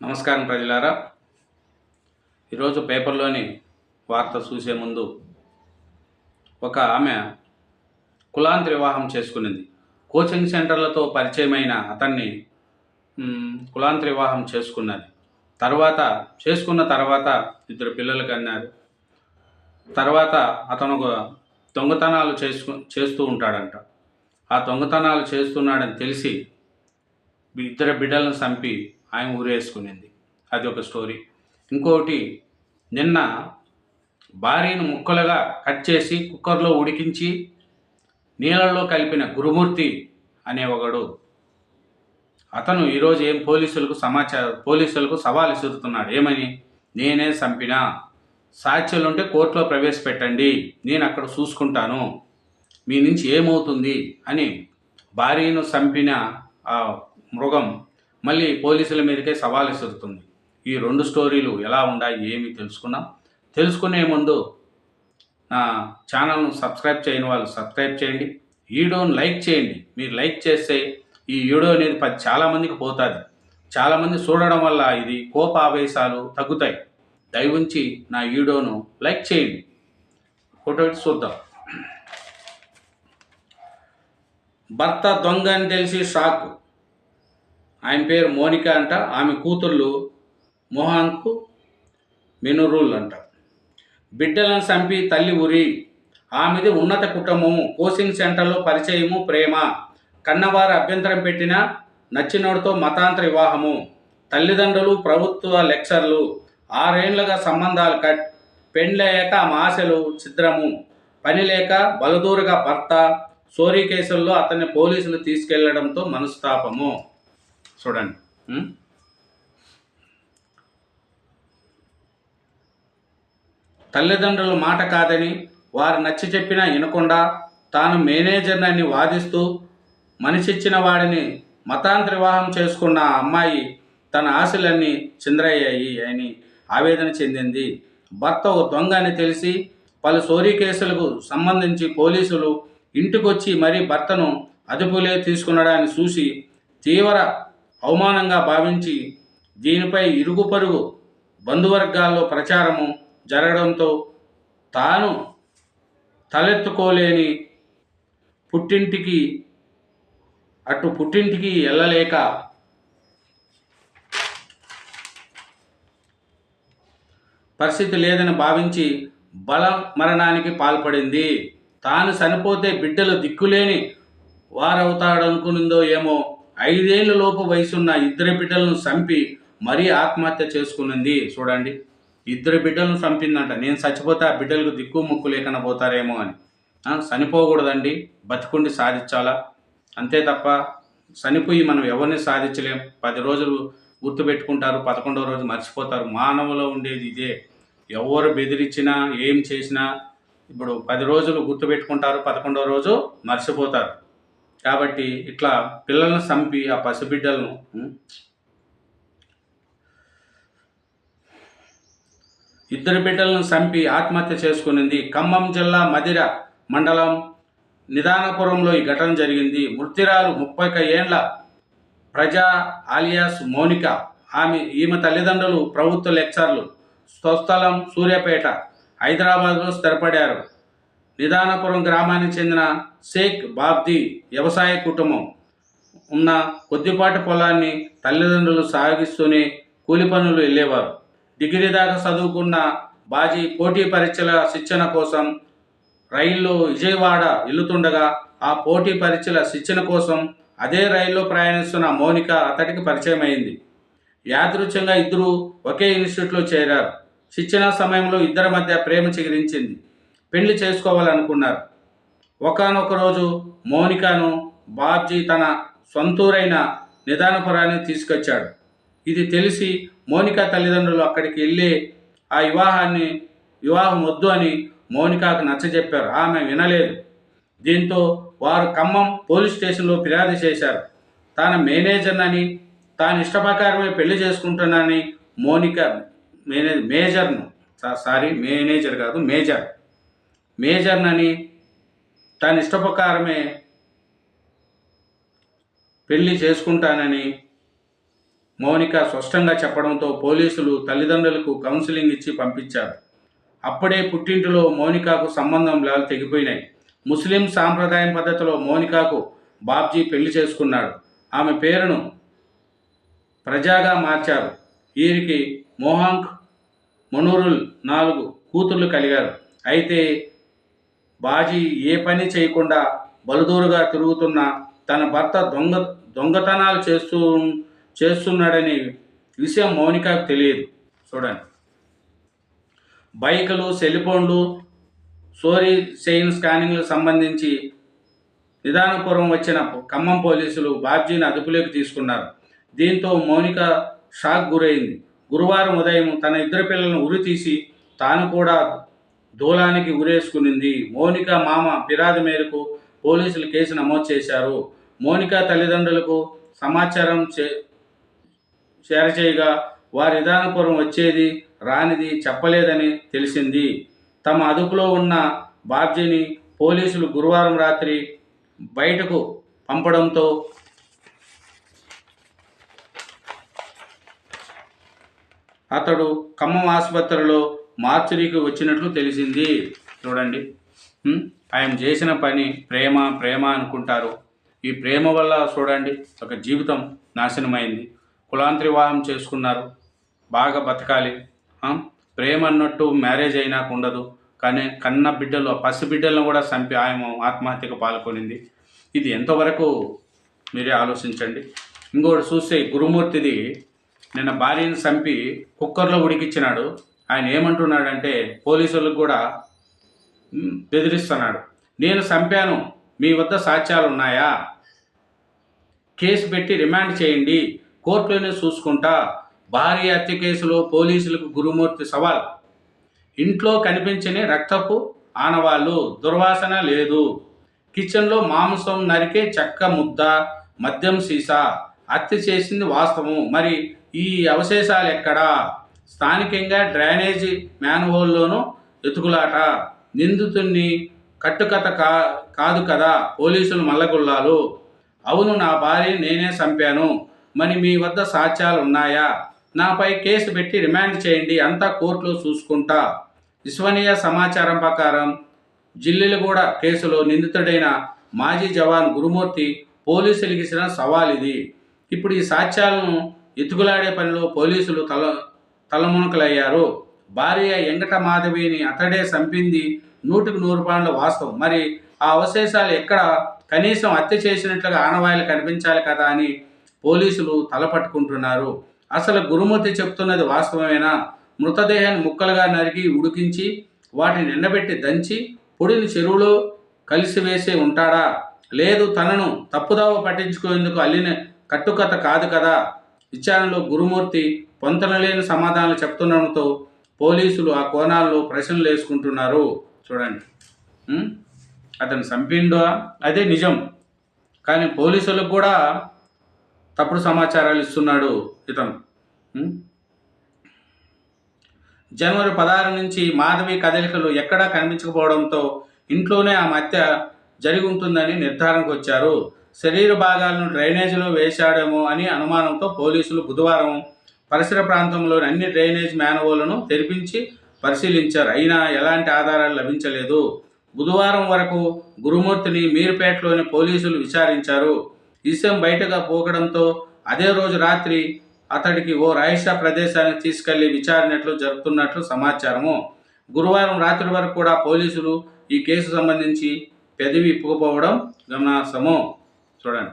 నమస్కారం ప్రజలారా. ఈరోజు పేపర్లోని వార్త చూసే ముందు ఒక ఆమె కులాంతర వివాహం చేసుకునింది. కోచింగ్ సెంటర్లతో పరిచయమైన అతన్ని మ్, కులాంతర వివాహం చేసుకున్నది. తర్వాత చేసుకున్న తర్వాత ఇద్దరు పిల్లలు కన్నారు. తర్వాత అతను ఒక దొంగతనాలు చేసుకు చేస్తూ ఉంటాడంట. ఆ దొంగతనాలు చేస్తున్నాడని తెలిసి ఇద్దరు బిడ్డలను చంపి ఆయన ఊరేసుకునింది. అది ఒక స్టోరీ. ఇంకోటి నిన్న భార్యను ముక్కలుగా కట్ చేసి కుక్కర్లో ఉడికించి నీళ్ళల్లో కలిపిన గురుమూర్తి అనే ఒకడు అతను ఈరోజు ఏం పోలీసులకు సమాచారం పోలీసులకు సవాల్ విసురుతున్నాడు? ఏమని? నేనే చంపినా. సాక్ష్యాలుంటే కోర్టులో ప్రవేశపెట్టండి. నేను అక్కడ చూసుకుంటాను. మీ నుంచి ఏమవుతుంది? అని భార్యను చంపిన ఆ మృగం మళ్ళీ పోలీసుల మీదకే సవాల్ విసురుతుంది. ఈ రెండు స్టోరీలు ఎలా ఉన్నాయి ఏమి తెలుసుకున్నాం తెలుసుకునే ముందు నా ఛానల్ను సబ్స్క్రైబ్ చేయని వాళ్ళు సబ్స్క్రైబ్ చేయండి. వీడియోని లైక్ చేయండి. మీరు లైక్ చేస్తే ఈ వీడియో అనేది పది చాలామందికి పోతుంది. చాలామంది చూడడం వల్ల ఇది కోప ఆవేశాలు తగ్గుతాయి. దయవుంచి నా వీడియోను లైక్ చేయండి. ఫోటో చూద్దాం. భర్త దొంగ అని తెలిసి షాక్. ఆయన పేరు మోనిక అంట. ఆమె కూతుళ్ళు మోహన్కు మెనురూల్ అంట. బిడ్డలను చంపి తల్లి ఉరి. ఆమెది ఉన్నత కుటుంబము. కోచింగ్ సెంటర్లో పరిచయము ప్రేమ. కన్నవారు అభ్యంతరం పెట్టిన నచ్చినోడితో మతాంతర వివాహము. తల్లిదండ్రులు ప్రభుత్వ లెక్చర్లు ఆరేళ్ళుగా సంబంధాలు కట్ పెండ్లయ్యాక ఆమె ఆశలు ఛిద్రము. పని లేక బలదూరుగా భర్త సోరీ కేసుల్లో అతన్ని పోలీసులు తీసుకెళ్ళడంతో మనస్తాపము. చూడండి. తల్లిదండ్రుల మాట కాదని వారు నచ్చి చెప్పినా వినకుండా తాను మేనేజర్నని వాదిస్తూ మనిషిచ్చిన వాడిని మతాంతర వివాహం చేసుకున్న అమ్మాయి తన ఆశలన్నీ చింద్రయ్యాయి అని ఆవేదన చెందింది. భర్త ఒక దొంగ అని తెలిసి పలు సోరీ కేసులకు సంబంధించి పోలీసులు ఇంటికొచ్చి మరీ భర్తను అదుపులే తీసుకునడాన్ని చూసి తీవ్ర అవమానంగా భావించి దీనిపై ఇరుగు పరుగు బంధువర్గాల్లో ప్రచారము జరగడంతో తాను తలెత్తుకోలేని పుట్టింటికి అటు పుట్టింటికి వెళ్ళలేక పరిస్థితి లేదని భావించి బల మరణానికి పాల్పడింది. తాను చనిపోతే బిడ్డలు దిక్కులేని వారవుతాడనుకునిందో ఏమో ఐదేళ్ళ లోపు వయసున్న ఇద్దరు బిడ్డలను చంపి మరీ ఆత్మహత్య చేసుకునింది. చూడండి. ఇద్దరు బిడ్డలను చంపిందంట. నేను చచ్చిపోతే ఆ బిడ్డలకు దిక్కు ముక్కు లేకుండా పోతారేమో అని. చనిపోకూడదండి. బతికుండి సాధించాలా? అంతే తప్ప చనిపోయి మనం ఎవరిని సాధించలేం. పది రోజులు గుర్తుపెట్టుకుంటారు పదకొండవ రోజు మర్చిపోతారు. మానవులో ఉండేది ఇదే. ఎవరు బెదిరించినా ఏం చేసినా ఇప్పుడు పది రోజులు గుర్తుపెట్టుకుంటారు పదకొండవ రోజు మర్చిపోతారు. కాబట్టి ఇట్లా పిల్లలను చంపి ఆ పసిబిడ్డలను ఇద్దరు బిడ్డలను చంపి ఆత్మహత్య చేసుకునింది ఖమ్మం జిల్లా మదిర మండలం నిదానపురంలో ఈ ఘటన జరిగింది. మృతిరాలు ముప్పై ఏండ్ల ప్రజా ఆలియాస్ మౌనిక. ఆమె ఈమె తల్లిదండ్రులు ప్రభుత్వ లెక్చర్లు స్వస్థలం సూర్యాపేట హైదరాబాద్లో స్థిరపడారు నిదానపురం గ్రామానికి చెందిన షేక్ బాబ్ది వ్యవసాయ కుటుంబం ఉన్న కొద్దిపాటి పొలాన్ని తల్లిదండ్రులు సాగిస్తూనే కూలి పనులు వెళ్ళేవారు డిగ్రీ దాకా చదువుకున్న బాజీ పోటీ పరీక్షల శిక్షణ కోసం రైల్లో విజయవాడ వెళ్తుండగా ఆ పోటీ పరీక్షల శిక్షణ కోసం అదే రైల్లో ప్రయాణిస్తున్న మౌనిక అతడికి పరిచయం అయింది యాదృచ్ఛంగా ఇద్దరు ఒకే ఇన్స్టిట్యూట్లో చేరారు. శిక్షణ సమయంలో ఇద్దరి మధ్య ప్రేమ చిగురించింది. పెళ్ళి చేసుకోవాలనుకున్నారు. ఒకనొక రోజు మౌనికను బాబ్జీ తన సొంతూరైన నిదానపురానికి తీసుకొచ్చాడు. ఇది తెలిసి మౌనిక తల్లిదండ్రులు అక్కడికి వెళ్ళి ఆ వివాహాన్ని వివాహం వద్దు అని మౌనికకు నచ్చజెప్పారు. ఆమె వినలేదు. దీంతో వారు ఖమ్మం పోలీస్ స్టేషన్లో ఫిర్యాదు చేశారు. తాను మేనేజర్నని తాను ఇష్టప్రకారమే పెళ్ళి చేసుకుంటున్నానని మౌనిక మేనేజ్ మేజర్ను సారీ మేనేజర్ కాదు మేజర్ మేజర్నని తన ఇష్టప్రకారమే పెళ్ళి చేసుకుంటానని మౌనిక స్పష్టంగా చెప్పడంతో పోలీసులు తల్లిదండ్రులకు కౌన్సిలింగ్ ఇచ్చి పంపించారు. అప్పుడే పుట్టింటిలో మౌనికకు సంబంధం లేలు తెగిపోయినాయి. ముస్లిం సాంప్రదాయం పద్ధతిలో మౌనికకు బాబ్జీ పెళ్ళి చేసుకున్నాడు. ఆమె పేరును ప్రజాగా మార్చారు. వీరికి మోహాంక్ మనూరుల్ నాలుగు కూతుర్లు కలిగారు. అయితే బాజీ ఏ పని చేయకుండా బలుదూరుగా తిరుగుతున్న తన భర్త దొంగ దొంగతనాలు చేస్తూ చేస్తున్నాడని విషయం మౌనికకు తెలియదు. చూడండి. బైకులు సెల్ఫోన్లు సోరీ చైన్ స్కానింగ్లకు సంబంధించి నిదానపురం వచ్చిన ఖమ్మం పోలీసులు బాబ్జీని అదుపులోకి తీసుకున్నారు. దీంతో మౌనిక షాక్ గురైంది. గురువారం ఉదయం తన ఇద్దరు పిల్లలను ఉరి తీసి తాను కూడా దూలానికి ఉరేసుకునింది మోనిక మామ ఫిర్యాదు మేరకు పోలీసులు కేసు నమోదు చేశారు. మోనిక తల్లిదండ్రులకు సమాచారం చే చేరచేయగా వారి విధానపురం వచ్చేది రానిది చెప్పలేదని తెలిసింది. తమ అదుపులో ఉన్న బాబ్జీని పోలీసులు గురువారం రాత్రి బయటకు పంపడంతో అతడు ఖమ్మం ఆసుపత్రిలో మార్చురీకి వచ్చినట్లు తెలిసింది. చూడండి. ఆయన చేసిన పని ప్రేమ ప్రేమ అనుకుంటారు. ఈ ప్రేమ వల్ల చూడండి ఒక జీవితం నాశనమైంది. కులాంతరి వివాహం చేసుకున్నారు. బాగా బతకాలి. ప్రేమ అన్నట్టు మ్యారేజ్ అయినాకు ఉండదు. కానీ కన్న బిడ్డలు ఆ పసి బిడ్డలను కూడా చంపి ఆయన ఆత్మహత్యకు పాల్గొనింది ఇది ఎంతవరకు మీరే ఆలోచించండి. ఇంకోటి చూస్తే గురుమూర్తిది నిన్న భార్యను చంపి కుక్కర్లో ఉడికిచ్చినాడు. ఆయన ఏమంటున్నాడంటే పోలీసులకు కూడా బెదిరిస్తున్నాడు. నేను చంపాను. మీ వద్ద సాక్ష్యాలు ఉన్నాయా? కేసు పెట్టి రిమాండ్ చేయండి. కోర్టులోనే చూసుకుంటా. భారీ హత్య కేసులో పోలీసులకు గురుమూర్తి సవాల్. ఇంట్లో కనిపించని రక్తపు ఆనవాళ్ళు దుర్వాసన లేదు. కిచెన్లో మాంసం నరికే చెక్క ముద్ద మద్యం సీసా. హత్య చేసింది వాస్తవం. మరి ఈ అవశేషాలు ఎక్కడా? స్థానికంగా డ్రైనేజీ మ్యాన్హోల్లోనూ ఎతుకులాట నిందితుణ్ణి కట్టుకథ కా కాదు కదా పోలీసులు మల్లగుల్లాలు. అవును నా భార్య నేనే చంపాను. మరి మీ వద్ద సాక్ష్యాలు ఉన్నాయా నాపై కేసు పెట్టి రిమాండ్ చేయండి అంతా కోర్టులో చూసుకుంటా. విశ్వనీయ సమాచారం ప్రకారం జిల్లిలగూడ కేసులో నిందితుడైన మాజీ జవాన్ గురుమూర్తి పోలీసులకు ఇచ్చిన సవాల్ ఇది ఇప్పుడు ఈ సాక్ష్యాలను ఎత్తుకులాడే పనిలో పోలీసులు తల తలమునకలయ్యారు. భార్య ఎంగట మాధవిని అతడే చంపింది నూటికి నూరు పాండ్ల వాస్తవం. మరి ఆ అవశేషాలు ఎక్కడ? కనీసం హత్య చేసినట్లుగా ఆనవాయిలు కనిపించాలి కదా అని పోలీసులు తలపట్టుకుంటున్నారు. అసలు గురుమూర్తి చెప్తున్నది వాస్తవమేనా? మృతదేహాన్ని ముక్కలుగా నరికి ఉడికించి వాటిని ఎండబెట్టి దంచి పొడిని చెరువులో కలిసి వేసే ఉంటాడా? లేదు తనను తప్పుదావ పట్టించుకునేందుకు అల్లిన కట్టుకథ కాదు కదా? విచారణలో గురుమూర్తి పొంతనలేని సమాధానాలు చెప్తుండడంతో పోలీసులు ఆ కోణాల్లో ప్రశ్నలు వేసుకుంటున్నారు. చూడండి. అతను చంపిండో? అదే నిజం. కానీ పోలీసులకు కూడా తప్పుడు సమాచారాలు ఇస్తున్నాడు ఇతను. జనవరి పదహారు నుంచి మాధవి కదలికలు ఎక్కడా కనిపించకపోవడంతో ఇంట్లోనే ఆమె హత్య జరిగి ఉంటుందని నిర్ధారణకు వచ్చారు. శరీర భాగాలను డ్రైనేజీలో వేశాడేమో అని అనుమానంతో పోలీసులు బుధవారం పరిసర ప్రాంతంలోని అన్ని డ్రైనేజ్ మ్యాన్హోలను తెరిపించి పరిశీలించారు. అయినా ఎలాంటి ఆధారాలు లభించలేదు. బుధవారం వరకు గురుమూర్తిని మీర్పేటలోని పోలీసులు విచారించారు. విషయం బయటగా పోకడంతో అదే రోజు రాత్రి అతడికి ఓ రాయిషా ప్రదేశానికి తీసుకెళ్ళి విచారణట్లు జరుపుతున్నట్లు సమాచారము. గురువారం రాత్రి వరకు కూడా పోలీసులు ఈ కేసు సంబంధించి పెదవి ఇప్పుకుపోవడం గమనార్హము. చూడండి.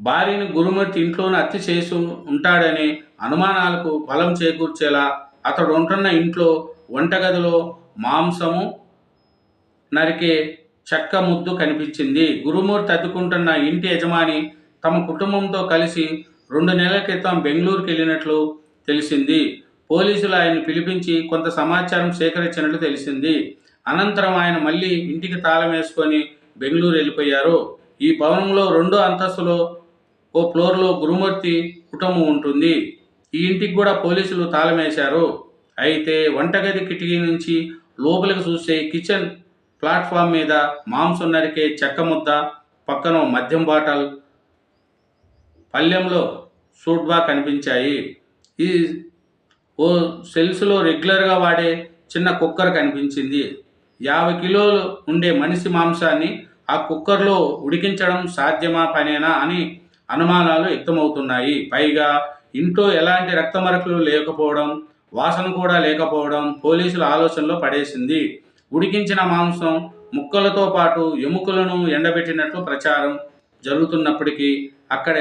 భార్యను గురుమూర్తి ఇంట్లోనే హత్య చేసి ఉంటాడని అనుమానాలకు బలం చేకూర్చేలా అతడు ఉంటున్న ఇంట్లో వంటగదిలో మాంసము నరికే చెక్క ముద్దు కనిపించింది. గురుమూర్తి అద్దుకుంటున్న ఇంటి యజమాని తమ కుటుంబంతో కలిసి రెండు నెలల క్రితం బెంగళూరుకి వెళ్ళినట్లు తెలిసింది. పోలీసులు ఆయన పిలిపించి కొంత సమాచారం సేకరించినట్లు తెలిసింది. అనంతరం ఆయన మళ్ళీ ఇంటికి తాళం వేసుకొని బెంగళూరు వెళ్ళిపోయారు. ఈ భవనంలో రెండో అంతస్తులో ఓ ఫ్లోర్లో గురుమూర్తి కుటుంబం ఉంటుంది. ఈ ఇంటికి కూడా పోలీసులు తాళమేశారు అయితే వంటగది కిటికీ నుంచి లోపలికి చూస్తే కిచెన్ ప్లాట్ఫామ్ మీద మాంసం నరికే చెక్క ముద్ద పక్కన మద్యం బాటల్ పల్లెంలో సూట్గా కనిపించాయి. ఈ ఓ సెల్స్లో రెగ్యులర్గా వాడే చిన్న కుక్కర్ కనిపించింది. యాభై కిలోలు ఉండే మనిషి మాంసాన్ని ఆ కుక్కర్లో ఉడికించడం సాధ్యమా పనేనా అని అనుమానాలు వ్యక్తమవుతున్నాయి. పైగా ఇంట్లో ఎలాంటి రక్తమరకలు లేకపోవడం వాసన కూడా లేకపోవడం పోలీసుల ఆలోచనలో పడేసింది. ఉడికించిన మాంసం ముక్కలతో పాటు ఎముకలను ఎండబెట్టినట్లు ప్రచారం జరుగుతున్నప్పటికీ అక్కడ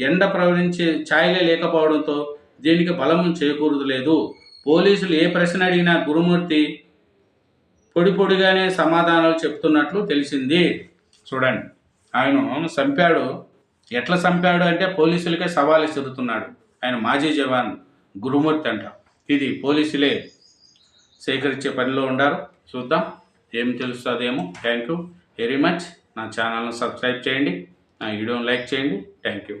ఎండ ప్రవహించే ఛాయలే లేకపోవడంతో దీనికి బలం చేకూరలేదు పోలీసులు ఏ ప్రశ్న అడిగినా గురుమూర్తి పొడి పొడిగానే సమాధానాలు చెప్తున్నట్లు తెలిసింది. చూడండి. ఆయన చంపాడు ఎట్లా చంపాడు అంటే పోలీసులకే సవాల్ విసురుతున్నాడు ఆయన మాజీ జవాన్ గురుమూర్తి అంట. ఇది పోలీసులే సేకరించే పనిలో ఉండారు. చూద్దాం. ఏం తెలుస్తుందేమో. Thank you very much. నా ఛానల్ను సబ్స్క్రైబ్ చేయండి. నా వీడియోని లైక్ చేయండి. Thank you.